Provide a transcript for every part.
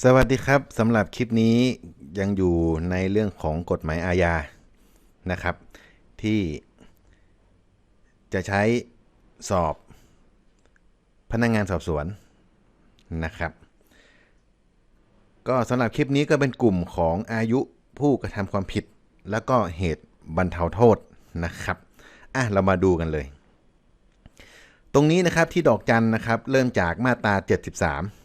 สวัสดีครับสำหรับคลิปนี้ยังอยู่ในเรื่องของกฎหมายอาญานะครับ ที่จะใช้สอบพนักงานสอบสวนนะครับ ก็สำหรับคลิปนี้ก็เป็นกลุ่มของอายุผู้กระทำความผิด แล้วก็เหตุบรรเทาโทษนะครับอะเรามาดูกันเลย ตรงนี้นะครับที่ดอกจันนะครับ เริ่มจากมาตรา 73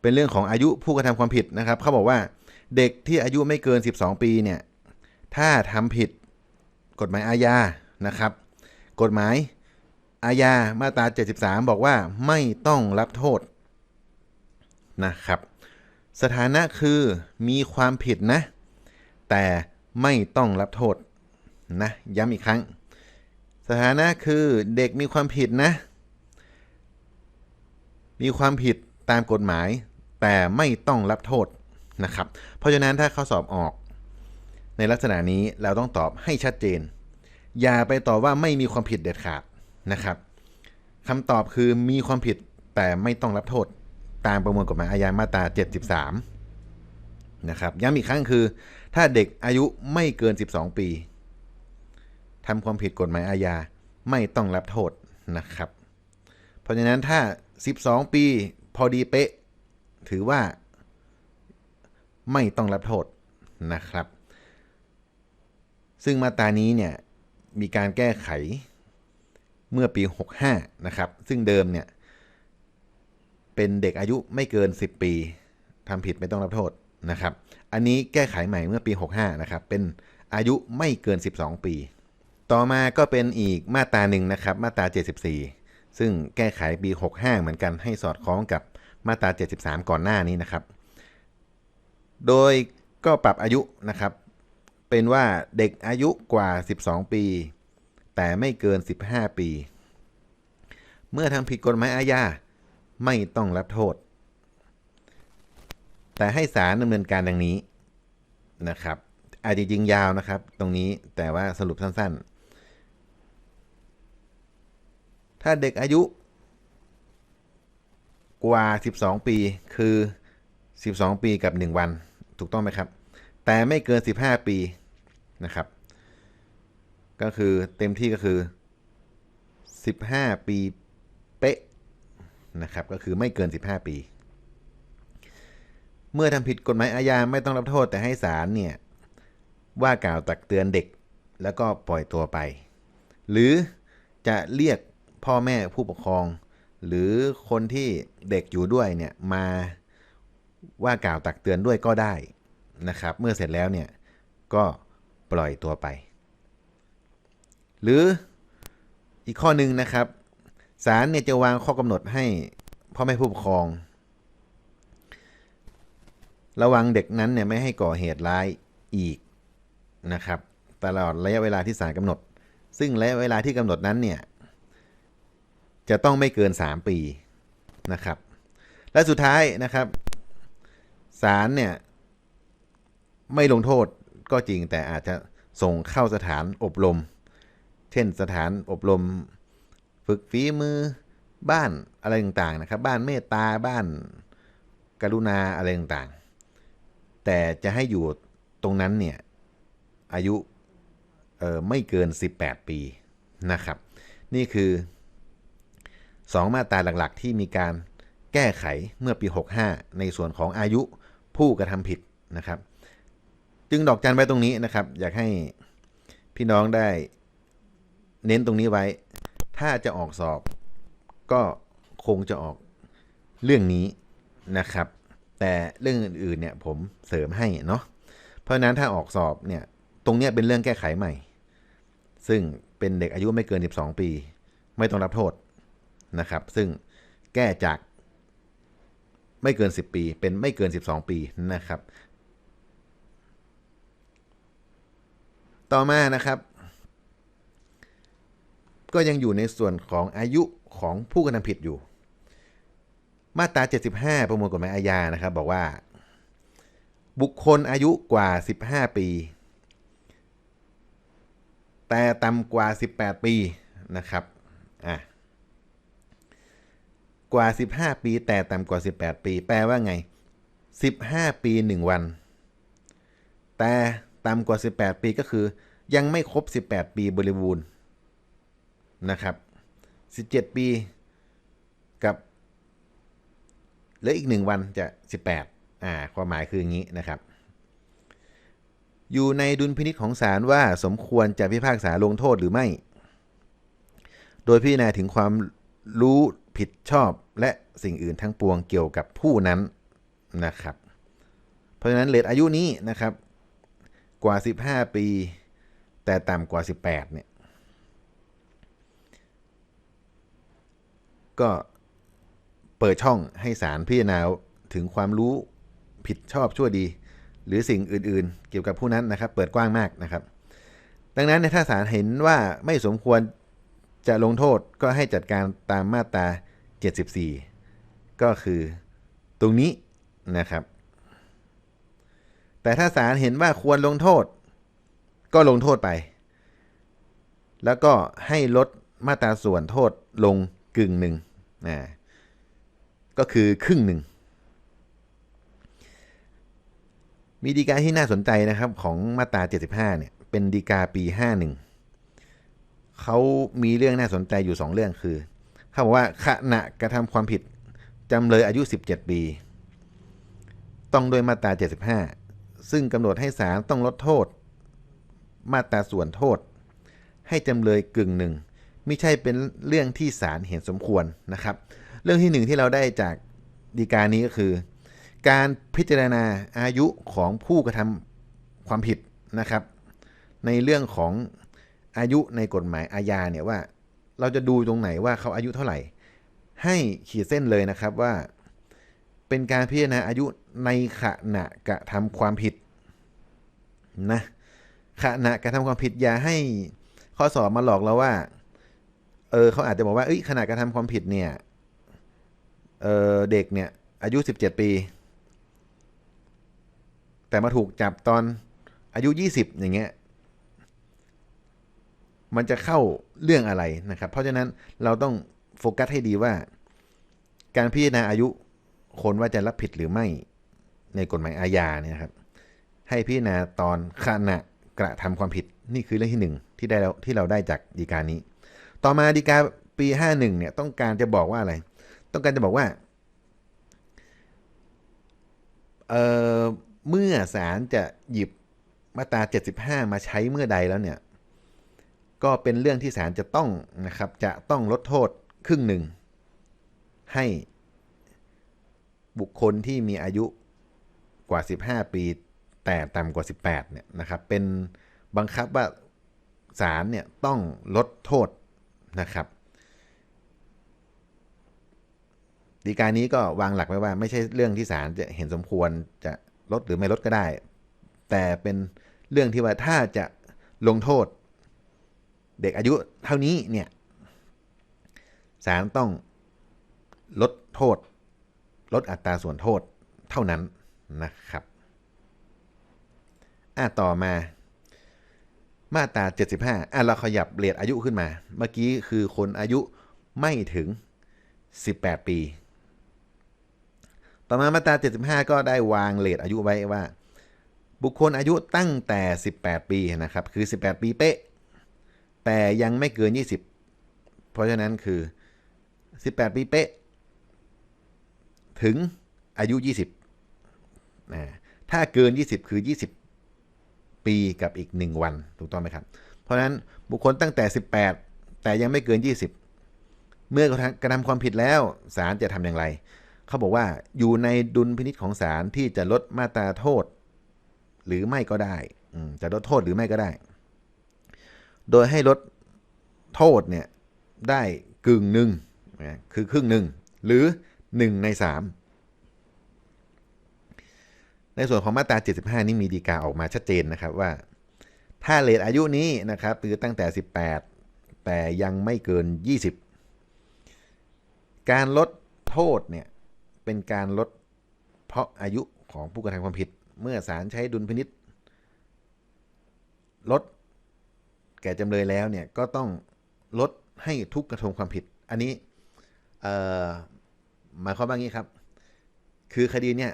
เป็นเรื่องของอายุผู้กระทำความผิดนะครับ เขาบอกว่าเด็กที่อายุไม่เกิน 12 ปีเนี่ย ถ้าทำผิดกฎหมายอาญานะครับ กฎหมายอาญามาตรา 73 บอกว่าไม่ต้องรับโทษนะครับ สถานะคือมีความผิดนะ แต่ไม่ต้องรับโทษนะย้ำอีกครั้ง สถานะคือเด็กมีความผิดนะ มีความผิดตามกฎหมาย แต่ไม่ต้องรับโทษนะครับ เพราะฉะนั้นถ้าเขาสอบออก ในลักษณะนี้เราต้องตอบให้ชัดเจน อย่าไปตอบว่าไม่มีความผิดเด็ดขาดนะครับคำตอบคือมีความผิดแต่ไม่ต้องรับโทษ ตามประมวลกฎหมายอาญามาตรา 73 นะครับย้ำอีกครั้งคือ ถ้าเด็กอายุไม่เกิน 12 ปีทำความผิดกฎหมายอาญาไม่ต้องรับโทษนะครับ เพราะฉะนั้นถ้า 12 ปีพอดีเป๊ะ ถือว่าไม่ต้องรับโทษนะครับ ซึ่งมาตรานี้เนี่ยมีการแก้ไขเมื่อปี 65 นะครับ ซึ่งเดิมเนี่ย เป็นเด็กอายุไม่เกิน 10 ปีทำผิดไม่ต้องรับโทษนะครับ อันนี้แก้ไขใหม่เมื่อปี 65 นะครับ เป็นอายุไม่เกิน 12 ปี ต่อมาก็เป็นอีกมาตราหนึ่งนะครับ มาตรา 74 ซึ่งแก้ไขปี 65 เหมือนกันให้สอดคล้องกับ มาตรา 73 ก่อนหน้านี้นะครับ โดยก็ปรับอายุนะครับ เป็นว่าเด็กอายุกว่า 12 ปี แต่ไม่เกิน 15 ปี เมื่อทำผิดกฎหมายอาญาไม่ต้องรับโทษ แต่ให้ศาลดำเนินการดังนี้นะครับอาจจะจริงยาวนะครับ ตรงนี้แต่ว่าสรุปสั้นๆ ถ้าเด็กอายุ กว่า 12 ปีคือ 12 ปีกับ 1 วัน ถูกต้องไหมครับ แต่ไม่เกิน 15 ปีนะครับ ก็คือเต็มที่ก็คือ 15 ปีเป๊ะนะครับ ก็คือไม่เกิน 15 ปี เมื่อทำผิดกฎหมายอาญาไม่ต้องรับโทษแต่ให้ศาลเนี่ยว่ากล่าวตักเตือนเด็กแล้วก็ปล่อยตัวไป หรือจะเรียกพ่อแม่ผู้ปกครอง หรือคนที่เด็กอยู่ด้วยเนี่ยมาว่ากล่าวตักเตือนด้วยก็ได้นะครับ เมื่อเสร็จแล้วเนี่ยก็ปล่อยตัวไป หรืออีกข้อหนึ่งนะครับศาลเนี่ยจะวางข้อกำหนดให้พ่อแม่ผู้ปกครอง ระวังเด็กนั้นเนี่ยไม่ให้ก่อเหตุร้ายอีกนะครับ ตลอดระยะเวลาที่ศาลกำหนด ซึ่งระยะเวลาที่กำหนดนั้นเนี่ย จะต้องไม่เกิน 3 ปีนะครับ และสุดท้ายนะครับศาลเนี่ยไม่ลงโทษก็จริงแต่อาจจะส่งเข้าสถานอบรม เช่นสถานอบรม ฝึกฝีมือบ้านอะไรต่างๆนะครับ บ้านเมตตาบ้านกรุณาอะไรต่างๆ แต่จะให้อยู่ตรงนั้นเนี่ยอายุไม่เกิน 18 ปีนะครับ นี่คือ 2 มาตราหลักๆ ที่มีการแก้ไขเมื่อปี 65 ในส่วนของอายุผู้กระทำผิดนะครับ จึงดอกจันไว้ตรงนี้นะครับ อยากให้พี่น้องได้เน้นตรงนี้ไว้ ถ้าจะออกสอบก็คงจะออกเรื่องนี้นะครับ แต่เรื่องอื่นๆเนี่ยผมเสริมให้เนาะเพราะนั้นถ้าออกสอบเนี่ยตรงเนี้เป็นเรื่องแก้ไขใหม่ ซึ่งเป็นเด็กอายุไม่เกิน 12 ปี ไม่ต้องรับโทษ นะครับ ซึ่งแก้จากไม่เกิน 10 ปี เป็นไม่เกิน 12 ปีนะครับ ต่อมานะครับ ก็ยังอยู่ในส่วนของอายุของผู้กระทำผิดอยู่ มาตรา 75 ประมวลกฎหมายอาญานะครับ บอกว่า บุคคลอายุกว่า 15 ปี แต่ต่ำกว่า 18 ปีนะครับ อะ กว่า 15 ปีแต่ต่ำกว่า 18 ปี แปลว่าไง 15 ปี 1 วัน แต่ต่ำกว่า 18 ปีก็คือ ยังไม่ครบ 18 ปีบริบูรณ์นะครับ 17 ปีกับเหลืออีก 1 วันจะ 18อ่าความหมายคืออย่างนี้นะครับ อยู่ในดุลพินิจของศาลว่าสมควรจะพิพากษาลงโทษหรือไม่ โดยพิจารณาถึงความรู้ ผิดชอบและสิ่งอื่นทั้งปวงเกี่ยวกับผู้นั้นนะครับ เพราะฉะนั้นเลทอายุนี้นะครับกว่า 15 ปี แต่ต่ำกว่า 18เนี่ยก็เปิดช่องให้ศาลพิจารณาถึงความรู้ผิดชอบชั่วดี หรือสิ่งอื่นๆ เกี่ยวกับผู้นั้นนะครับ เปิดกว้างมากนะครับ ดังนั้นถ้าศาลเห็นว่าไม่สมควร จะลงโทษก็ให้จัดการตามมาตรา 74 ก็คือตรงนี้นะครับ แต่ถ้าศาลเห็นว่าควรลงโทษ ก็ลงโทษไป แล้วก็ให้ลดมาตราส่วนโทษลงกึ่งหนึ่งนะก็คือครึ่งหนึ่ง มีดีกาที่น่าสนใจนะครับของมาตรา 75 เนี่ย เป็นดีกาปี 51 เขามีเรื่องน่าสนใจอยู่ 2 เรื่องคือเขาบอกว่าขณะกระทำความผิดจำเลยอายุ 17 ปี ต้องโดยมาตรา 75 ซึ่งกำหนดให้ศาลต้องลดโทษ มาตราส่วนโทษ ให้จำเลยกึ่งหนึ่งไม่ใช่เป็นเรื่องที่ศาลเห็นสมควรนะครับ เรื่องที่หนึ่งที่เราได้จากดีการนี้ก็คือ การพิจารณาอายุของผู้กระทำความผิดนะครับ ในเรื่องของ อายุในกฎหมายอาญาเนี่ยว่า เราจะดูตรงไหนว่าเขาอายุเท่าไหร่ ให้ขีดเส้นเลยนะครับว่า เป็นการพิจารณาอายุในขณะกระทำความผิดนะขณะกระทำความผิดอย่าให้ข้อสอบมาหลอกเราว่า เออเขาอาจจะบอกว่าเอ้ยขณะกระทำความผิดเนี่ยเออเด็กเนี่ย อายุ17ปี แต่มาถูกจับตอนอายุ20อย่างเงี้ย มันจะเข้าเรื่องอะไรนะครับ เพราะฉะนั้นเราต้องโฟกัสให้ดีว่า การพิจารณาอายุคนว่าจะรับผิดหรือไม่ในกฎหมายอาญาเนี่ยครับ ให้พิจารณาตอนขณะกระทำความผิดนี่คือเรื่องที่หนึ่งที่ได้เราที่เราได้จากดีกานี้ ต่อมาดีกาปี51เนี่ยต้องการจะบอกว่าอะไร ต้องการจะบอกว่าเออเมื่อศาลจะหยิบมาตรา 75 มาใช้เมื่อใดแล้วเนี่ย ก็เป็นเรื่องที่ศาลจะต้องนะครับจะต้องลดโทษครึ่งหนึ่ง ให้บุคคลที่มีอายุกว่า 15 ปี แต่ต่ำกว่า 18เนี่ยนะครับเป็นบังคับว่าศาลเนี่ยต้องลดโทษนะครับดีการนี้ก็วางหลักไว้ว่า ไม่ใช่เรื่องที่ศาลจะเห็นสมควรจะลดหรือไม่ลดก็ได้ แต่เป็นเรื่องที่ว่าถ้าจะลงโทษ เด็กอายุเท่านี้เนี่ยศาลต้องลดโทษ ลดอัตราส่วนโทษเท่านั้นนะครับ อะต่อมามาตรา 75 อะเราขยับเรทอายุขึ้นมา เมื่อกี้คือคนอายุไม่ถึง 18 ปี ต่อมามาตรา 75 ก็ได้วางเรทอายุไว้ว่า บุคคลอายุตั้งแต่ 18 ปีนะครับ คือ 18 ปีเป๊ะ แต่ยังไม่เกิน 20 เพราะฉะนั้นคือ 18 ปีเป๊ะ ถึงอายุ 20นะถ้าเกิน 20 คือ 20 ปีกับอีก 1 วัน ถูกต้องไหมครับ เพราะฉะนั้นบุคคลตั้งแต่ 18 แต่ยังไม่เกิน 20 เมื่อกระทำความผิดแล้วศาลจะทำอย่างไร เขาบอกว่าอยู่ในดุลพินิษของศาลที่จะลดมาตราโทษ หรือไม่ก็ได้จะลดโทษหรือไม่ก็ได้ โดยให้ลดโทษเนี่ยได้กึ่งหนึ่งคือครึ่งหนึ่งหรือหนึ่งในสามในส่วนของมาตรา 75 นี่มีดีกาออกมาชัดเจนนะครับว่า ถ้าเลทอายุนี้นะครับคือตั้งแต่ 18 แต่ยังไม่เกิน 20 การลดโทษเนี่ยเป็นการลดเพราะอายุของผู้กระทำความผิด เมื่อศาลใช้ดุลพินิษลด แก่จำเลยแล้วเนี่ยก็ต้องลดให้ทุกกระทำความผิด อันนี้หมายความว่างี้ครับ คือคดีเนี่ย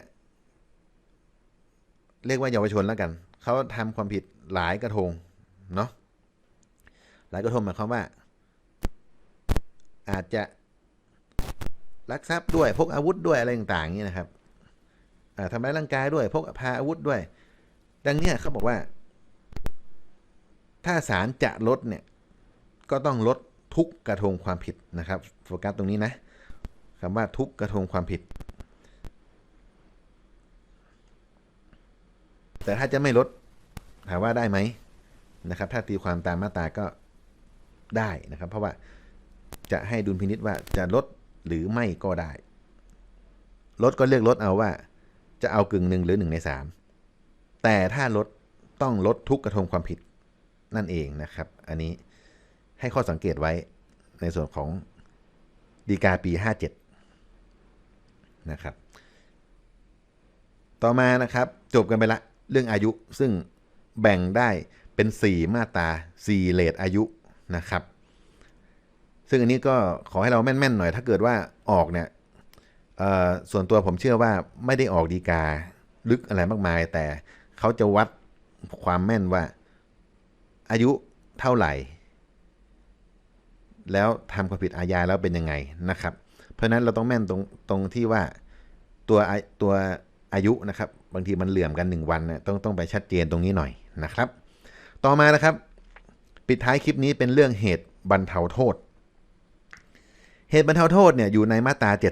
เรียกว่าเยาวชนแล้วกัน เขาทำความผิดหลายกระทงเนาะหลายกระทงหมายความว่า อาจจะลักทรัพย์ด้วยพกอาวุธด้วยอะไรต่างๆนี้นะครับทำร้ายร่างกายด้วยพกพาอาวุธด้วย ดังนี้เขาบอกว่า ถ้าศาลจะลดเนี่ยก็ต้องลดทุกกระทงความผิดนะครับโฟกัสตรงนี้นะคำว่าทุกกระทงความผิด แต่ถ้าจะไม่ลดถามว่าได้ไหมนะครับ ถ้าตีความตามมาตราก็ได้นะครับ เพราะว่าจะให้ดุลพินิษว่าจะลดหรือไม่ก็ได้ ลดก็เลือกลดเอาว่า จะเอากึ่งหนึ่งหรือหนึ่งในสามแต่ถ้าลดต้องลดทุกกระทงความผิด นั่นเองนะครับ อันนี้ให้ข้อสังเกตไว้ในส่วนของดีกาปี 57 นะครับ ต่อมานะครับจบกันไปละเรื่องอายุซึ่งแบ่งได้เป็น 4 มาตรา4เลทอายุนะครับ ซึ่งอันนี้ก็ขอให้เราแม่นๆหน่อย ถ้าเกิดว่าออกเนี่ยส่วนตัวผมเชื่อว่าไม่ได้ออกดีกาลึกอะไรมากมาย แต่เขาจะวัดความแม่นว่า อายุเท่าไหร่ แล้วทำความผิดอาญาแล้วเป็นยังไงนะครับ เพราะนั้นเราต้องแม่นตรงตรงที่ว่าตัวตัวอายุนะครับ บางทีมันเหลื่อมกัน 1 วันนะต้องต้องไปชัดเจนตรงนี้หน่อยนะครับ ต่อมานะครับ ปิดท้ายคลิปนี้เป็นเรื่องเหตุบรรเทาโทษ เหตุบรรเทาโทษเนี่ยอยู่ในมาตรา 78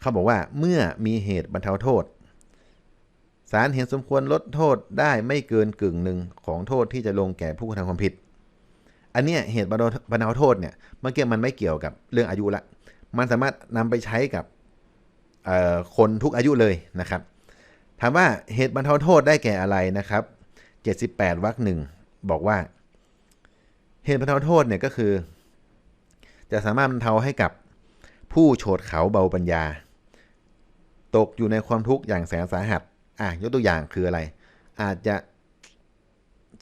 เขาบอกว่าเมื่อมีเหตุบรรเทาโทษ ศาลเห็นสมควรลดโทษได้ไม่เกินกึ่งหนึ่งของโทษที่จะลงแก่ผู้กระทำความผิด อันนี้เหตุบรรเทาโทษเนี่ยเมื่อกี้มันไม่เกี่ยวกับเรื่องอายุละ มันสามารถนำไปใช้กับคนทุกอายุเลยนะครับ ถามว่าเหตุบรรเทาโทษได้แก่อะไรนะครับ 78วรรคหนึ่งบอกว่า เหตุบรรเทาโทษเนี่ยก็คือ จะสามารถบรรเทาให้กับผู้โฉดเขาเบาปัญญา ตกอยู่ในความทุกข์อย่างแสนสาหัส อะยกตัวอย่างคืออะไร อาจจะ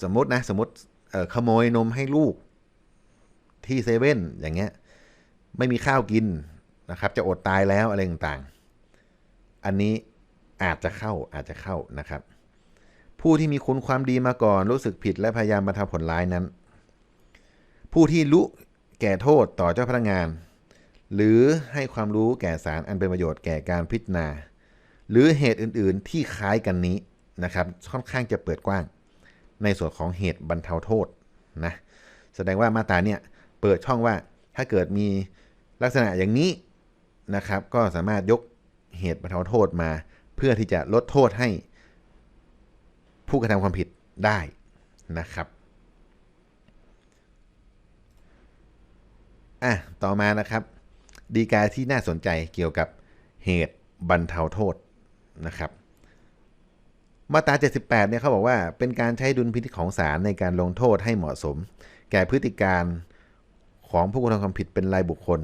สมมตินะสมมติขโมยนมให้ลูกที่เซเว่นอย่างเงี้ยไม่มีข้าวกินนะครับ จะอดตายแล้วอะไรต่างๆ อันนี้อาจจะเข้าอาจจะเข้านะครับ ผู้ที่มีคุณความดีมาก่อนรู้สึกผิดและพยายามบรรเทาผลร้ายนั้น ผู้ที่รู้แก่โทษต่อเจ้าพนักงาน หรือให้ความรู้แก่สารอันเป็นประโยชน์แก่การพิจารณา หรือเหตุอื่นๆที่คล้ายกันนี้นะครับค่อนข้างจะเปิดกว้าง ในส่วนของเหตุบรรเทาโทษนะแสดงว่ามาตราเนี่ยเปิดช่องว่าถ้าเกิดมีลักษณะอย่างนี้นะครับ ก็สามารถยกเหตุบรรเทาโทษมา เพื่อที่จะลดโทษให้ผู้กระทำความผิดได้นะครับอะต่อมานะครับ ดีกาที่น่าสนใจเกี่ยวกับเหตุบรรเทาโทษ นะครับ มาตรา 78 เนี่ยเขาบอกว่าเป็นการใช้ดุลพินิจของศาลในการลงโทษให้เหมาะสม แก่พฤติการของผู้กระทำความผิดเป็นรายบุคคล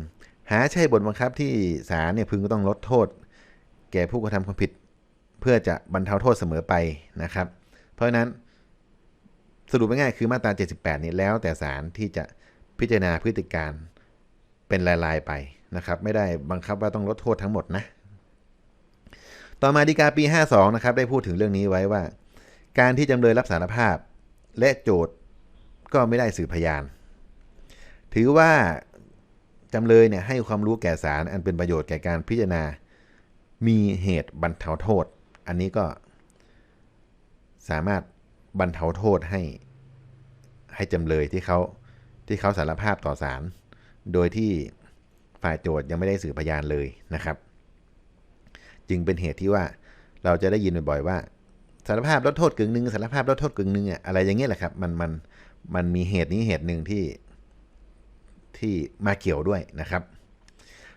หาใช่บทบังคับที่ศาลเนี่ยพึงต้องลดโทษ แก่ผู้กระทำความผิด เพื่อจะบรรเทาโทษเสมอไปนะครับ เพราะฉะนั้นสรุปง่ายๆคือมาตรา 78 นี่แล้วแต่ศาลที่จะพิจารณาพฤติการเป็นรายๆไปนะครับ ไม่ได้บังคับว่าต้องลดโทษทั้งหมดนะ ต่อมาดีกาปี 52 นะครับได้พูดถึงเรื่องนี้ไว้ว่า การที่จำเลยรับสารภาพ และโจทย์ก็ไม่ได้สืบพยาน ถือว่าจำเลยเนี่ยให้ความรู้แก่ศาลอันเป็นประโยชน์แก่การพิจารณา มีเหตุบรรเทาโทษ อันนี้ก็สามารถบรรเทาโทษให้ให้จำเลยที่เขาที่เขาสารภาพต่อศาลโดยที่ฝ่ายโจทย์ยังไม่ได้สืบพยานเลยนะครับ จึงเป็นเหตุที่ว่าเราจะได้ยินบ่อยๆว่าสารภาพลดโทษกึ่งหนึ่งสารภาพลดโทษกึ่งหนึ่งอะอะไรอย่างเงี้ยแหละครับมันมันมันมีเหตุนี้เหตุหนึ่งที่ที่มาเกี่ยวด้วยนะครับ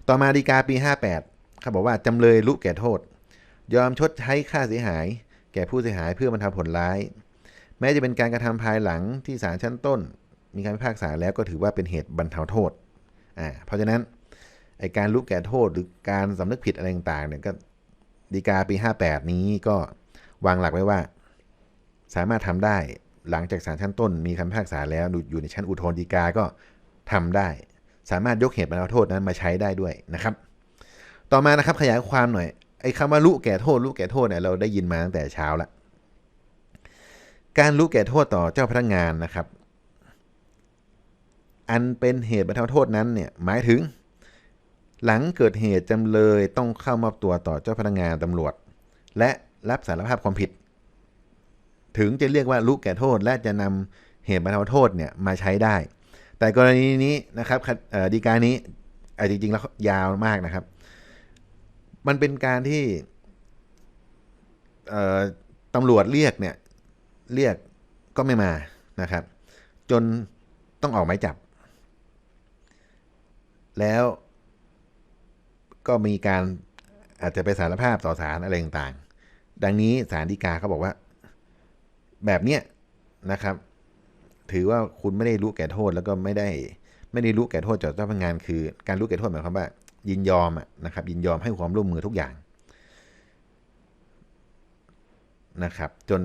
ต่อมาดีกาปี 58เขาบอกว่าจำเลยรู้แก่โทษ ยอมชดใช้ค่าเสียหาย แก่ผู้เสียหายเพื่อบรรเทาผลร้าย แม้จะเป็นการกระทำภายหลังที่ศาลชั้นต้น มีการพิพากษาแล้วก็ถือว่าเป็นเหตุบรรเทาโทษอ่าเพราะฉะนั้นไอการรู้แก่โทษหรือการสำนึกผิดอะไรต่างๆเนี่ยก็ ดีกาปี 58 นี้ก็วางหลักไว้ว่า สามารถทำได้หลังจากศาลชั้นต้นมีคำพิพากษาแล้วอยู่ในชั้นอุทธรณ์ฎีกาก็ทำได้ สามารถยกเหตุบรรเทาโทษนั้นมาใช้ได้ด้วยนะครับ ต่อมานะครับขยายความหน่อยไอ้คำว่ารู้แก่โทษรู้แก่โทษเนี่ยเราได้ยินมาตั้งแต่เช้าละการรู้แก่โทษต่อเจ้าพนักงานนะครับ อันเป็นเหตุบรรเทาโทษนั้นเนี่ยหมายถึง หลังเกิดเหตุจำเลยต้องเข้ามอบตัวต่อเจ้าพนักงานตำรวจ และรับสารภาพความผิด ถึงจะเรียกว่ารู้แก่โทษ และจะนำเหตุบรรเทาโทษเนี่ยมาใช้ได้ แต่กรณีนี้นะครับดีการนี้อ่อจริงๆแล้วยาวมากนะครับ มันเป็นการที่ตำรวจเรียกเนี่ยเรียกก็ไม่มานะครับ จนต้องออกหมายจับ แล้ว ก็มีการอาจจะไปสารภาพต่อศาลอะไรต่างๆ ดังนี้ศาลฎีกาเขาบอกว่า แบบเนี้ยนะครับ ถือว่าคุณไม่ได้รู้แก่โทษแล้วก็ไม่ได้ไม่ได้รู้แก่โทษจากเจ้าพนักงานคือ การรู้แก่โทษหมายความว่า ยินยอมนะครับ ยินยอมให้ความร่วมมือทุกอย่างนะครับ จน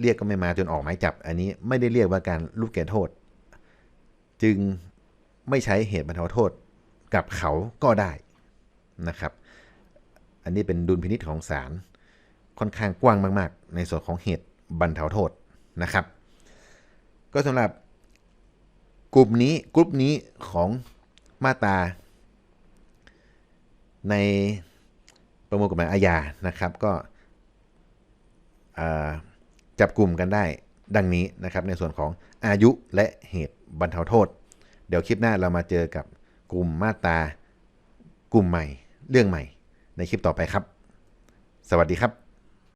เรียกก็ไม่มาจนออกหมายจับ อันนี้ไม่ได้เรียกว่าการรู้แก่โทษ จึงไม่ใช้เหตุบรรเทาโทษกับเขาก็ได้ นะครับ อันนี้เป็นดุลพินิษของศาลค่อนข้างกว้างมาก ๆ ในส่วนของเหตุบรรเทาโทษนะครับ ก็สำหรับกลุ่มนี้กลุ่มนี้ของมาตราในประมวลกฎหมายอาญานะครับ ก็จับกลุ่มกันได้ดังนี้นะครับ ในส่วนของอายุและเหตุบรรเทาโทษ เดี๋ยวคลิปหน้าเรามาเจอกับกลุ่มมาตรากลุ่มใหม่ เรื่องใหม่ในคลิปต่อไปครับ สวัสดีครับ